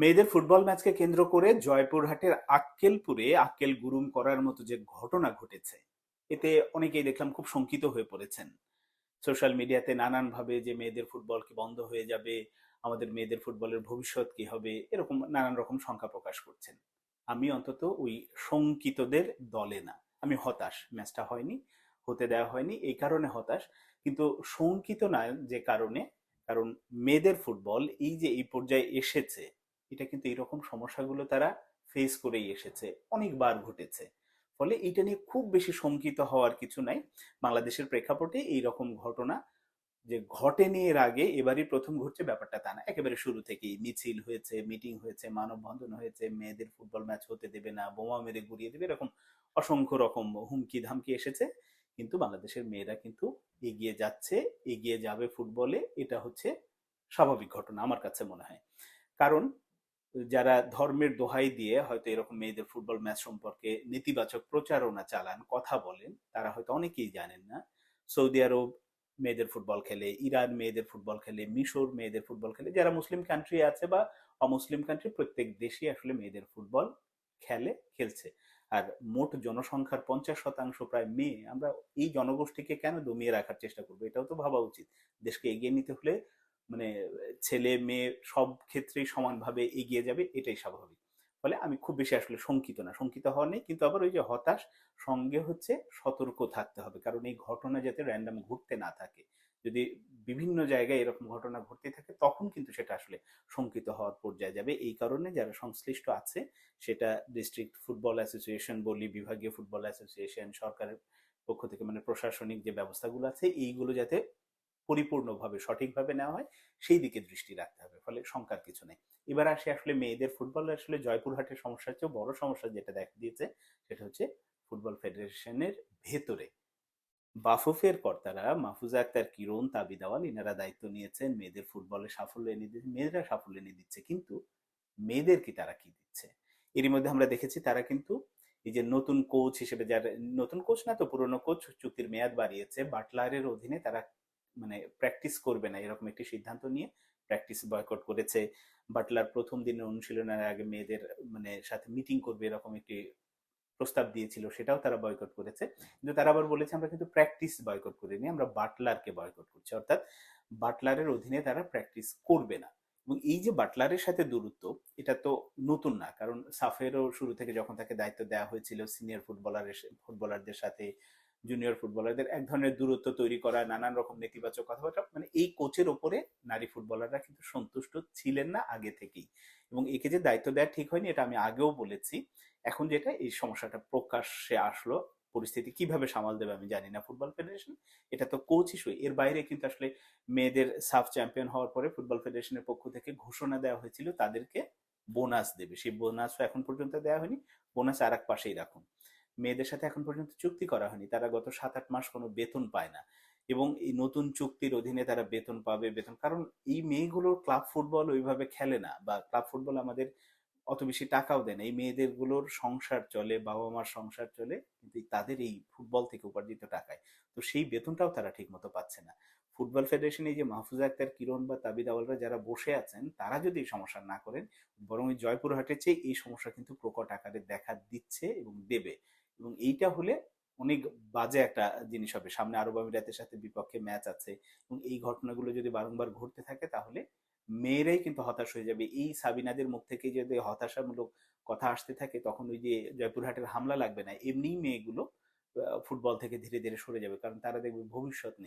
মেয়েদের ফুটবল ম্যাচকে কেন্দ্র করে জয়পুরহাটের আক্কেলপুরে আক্কেল গুরুম করার মতো যে ঘটনা ঘটেছে, এতে অনেকেই দেখলাম খুব শঙ্কিত হয়ে পড়েছেন। সোশ্যাল মিডিয়াতে নানানভাবে যে মেয়েদের ফুটবল কি বন্ধ হয়ে যাবে, আমাদের মেয়েদের ফুটবলের ভবিষ্যৎ কি হবে, এরকম নানান রকম শঙ্কা প্রকাশ করছেন। আমি অন্তত ওই শঙ্কিতদের দলে না। আমি হতাশ, ম্যাচটা হয়নি, হতে দেওয়া হয়নি, এই কারণে হতাশ। কিন্তু শঙ্কিত না যে কারণে, কারণ মেয়েদের ফুটবল এই যে এই পর্যায়ে এসেছে এটা কিন্তু এরকম সমস্যাগুলো তারা ফেস করেই এসেছে, অনেকবার ঘটেছে। ফলে এটা নিয়ে খুব বেশি শঙ্কিত হওয়ার কিছু নাই। বাংলাদেশের প্রেক্ষাপটে এই রকম ঘটনা যে ঘটেনি এর আগে এবারই প্রথম ঘটছে ব্যাপারটা তা না। একেবারে শুরু থেকেই মিছিল হয়েছে মিটিং হয়েছে, মানববন্ধন হয়েছে, মেয়েদের ফুটবল ম্যাচ হতে দেবে না, বোমা মেরে গুড়িয়ে দেবে, এরকম অসংখ্য রকম হুমকি ধামকি এসেছে। কিন্তু বাংলাদেশের মেয়েরা কিন্তু এগিয়ে যাচ্ছে, এগিয়ে যাবে ফুটবলে এটা হচ্ছে স্বাভাবিক ঘটনা আমার কাছে মনে হয়। কারণ যারা ধর্মের দোহাই দিয়ে হয়তো এরকম মেয়েদের ফুটবল ম্যাচ সম্পর্কে নেতিবাচক প্রচারণা চালান, কথা বলেন, তারা হয়তো অনেকেই জানেন না। সৌদি আরব মেয়েদের ফুটবল খেলে, ইরান মেয়েদের ফুটবল খেলে, মিশর মেয়েদের ফুটবল খেলে, যারা মুসলিম কান্ট্রি আছে বা অমুসলিম কান্ট্রি প্রত্যেক দেশই আসলে মেয়েদের ফুটবল খেলে, খেলছে। আর মোট জনসংখ্যার পঞ্চাশ শতাংশ প্রায় মেয়ে। আমরা এই জনগোষ্ঠীকে কেন দমিয়ে রাখার চেষ্টা করব? এটাও তো ভাবা উচিত। দেশকে এগিয়ে নিতে হলে মানে ছেলে, মেয়ে সব ক্ষেত্রেই সমানভাবে এগিয়ে যাবে, এটাই স্বাভাবিক। ফলে আমি খুব বেশি আসলে শঙ্কিত না। শঙ্কিত হওয়া নেই, কিন্তু আবার ওই যে হতাশ সঙ্গে হচ্ছে সতর্ক থাকতে হবে। কারণ এই ঘটনা যাতে র্যান্ডাম ঘুরতে না থাকে। যদি বিভিন্ন জায়গায় এরকম ঘটনা ঘটতে থাকে, তখন কিন্তু সেটা আসলে শঙ্কিত হওয়ার পর্যায়ে যাবে। এই কারণে যারা সংশ্লিষ্ট আছে, সেটা ডিস্ট্রিক্ট ফুটবল অ্যাসোসিয়েশন বলি, বিভাগীয় ফুটবল অ্যাসোসিয়েশন সরকারের পক্ষ থেকে মানে প্রশাসনিক যে ব্যবস্থাগুলো আছে, এইগুলো যাতে পরিপূর্ণভাবে সঠিকভাবে নেওয়া হয়, সেই দিকে দৃষ্টি রাখতে হবে, ফলে শঙ্কার কিছু নেই। এবার আসে আসলে মেয়েদের ফুটবল, আসলে জয়পুরহাটের সমস্যার চেয়ে বড় সমস্যা যেটা দেখা দিয়েছে, সেটা হচ্ছে ফুটবল ফেডারেশনের ভেতরে। বাফুফের কর্তারা মাহফুজা আক্তার, কিরণ, তাবি দেওয়াল, ইনারা দায়িত্ব নিয়েছেন মেয়েদের ফুটবলে সাফল্য এনে দিচ্ছে মেয়েরা সাফল্য এনে দিচ্ছে, কিন্তু মেয়েদের কি তারা কি দিচ্ছে? এরই মধ্যে আমরা দেখেছি তারা কিন্তু এই যে নতুন কোচ হিসেবে যারা, নতুন কোচ না তো পুরনো কোচ চুক্তির মেয়াদ বাড়িয়েছে, বাটলারের অধীনে তারা মানে প্র্যাকটিস করবে না, এরকম একটি সিদ্ধান্ত নিয়ে প্র্যাকটিস বয়কট করেছে। বাটলার প্রথম দিনের অনুশীলনের আগে মেয়েদের মানে সাথে মিটিং করবে এরকম একটি প্রস্তাব দিয়েছিল, সেটাও তারা বয়কট করেছে। কিন্তু তারা আবার বলেছে, আমরা কিন্তু প্র্যাকটিস বয়কট করিনি, আমরা বাটলারকে বয়কট করছি। অর্থাৎ বাটলারের অধীনে তারা প্র্যাকটিস করবে না। এবং এই যে বাটলারের সাথে দূরত্ব, এটা তো নতুন না। কারণ সাফেরও শুরু থেকে যখন তাকে দায়িত্ব দেওয়া হয়েছিল সিনিয়র ফুটবলারের ফুটবলারদের সাথে জুনিয়র ফুটবলারদের এক ধরনের দূরত্ব তৈরি করা, নানান রকম নেতিবাচক কথাবার্তা মানে এই কোচের ওপরে নারী ফুটবলাররা কিন্তু সন্তুষ্ট ছিলেন না আগে থেকেই। এবং একে যে দায়িত্ব দেওয়া ঠিক হয়নি, এটা আমি আগেও বলেছি। এখন যেটা, এই সমস্যাটা প্রকাশ্যে আসলো, পরিস্থিতি কীভাবে সামাল দেবে আমি জানি না। ফুটবল ফেডারেশন এটা তো কোচ ইস্যু এর বাইরে কিন্তু আসলে মেয়েদের সাফ চ্যাম্পিয়ন হওয়ার পরে ফুটবল ফেডারেশনের পক্ষ থেকে ঘোষণা দেওয়া হয়েছিল, তাদেরকে বোনাস দেবে। সেই বোনাসও এখন পর্যন্ত দেওয়া হয়নি বোনাস আর এক পাশেই রাখুন। মেয়েদের সাথে এখন পর্যন্ত চুক্তি করা হয়নি। তারা গত সাত আট মাস কোনো বেতন পায় না। এবং এই নতুন চুক্তির অধীনে তারা বেতন পাবে, বেতন কারণ এই মেয়েগুলোর ক্লাব ফুটবল ওইভাবে খেলে না বা ক্লাব ফুটবল আমাদের অত বেশি টাকাও দেয় না। এই মেয়েদেরগুলোর সংসার চলে বাবা মার সংসার চলে, কিন্তু তাদের এই ফুটবল থেকে উপার্জিত টাকায়। তো সেই বেতনটাও তারা ঠিক মতো পাচ্ছে না। ফুটবল ফেডারেশনে যে মাহফুজা আক্তার, কিরণ বা তাবিদ আওয়ালরা যারা বসে আছেন, তারা যদি এই সমস্যা না করেন, বরং জয়পুরহাটের চেয়ে এই সমস্যা কিন্তু প্রকট আকারে দেখা দিচ্ছে এবং দেবে। এবং এইটা হলে অনেক বাজে একটা জিনিস হবে। সামনে আরব আমিরাতের সাথে বিপক্ষে ম্যাচ আছে এবং এই ঘটনাগুলো যদি বারংবার ঘটতে থাকে তাহলে মেয়েরাই কিন্তু হতাশ হয়ে যাবে। এই সাবিনাদের মুখ থেকে যদি হতাশামূলক কথা আসতে থাকে তখন ওই যে জয়পুরহাটের হামলা লাগবে না, এমনিই মেয়েগুলো ফুটবল থেকে ধীরে ধীরে সরে যাবে। কারণ তারা দেখবে ভবিষ্যৎ নেই।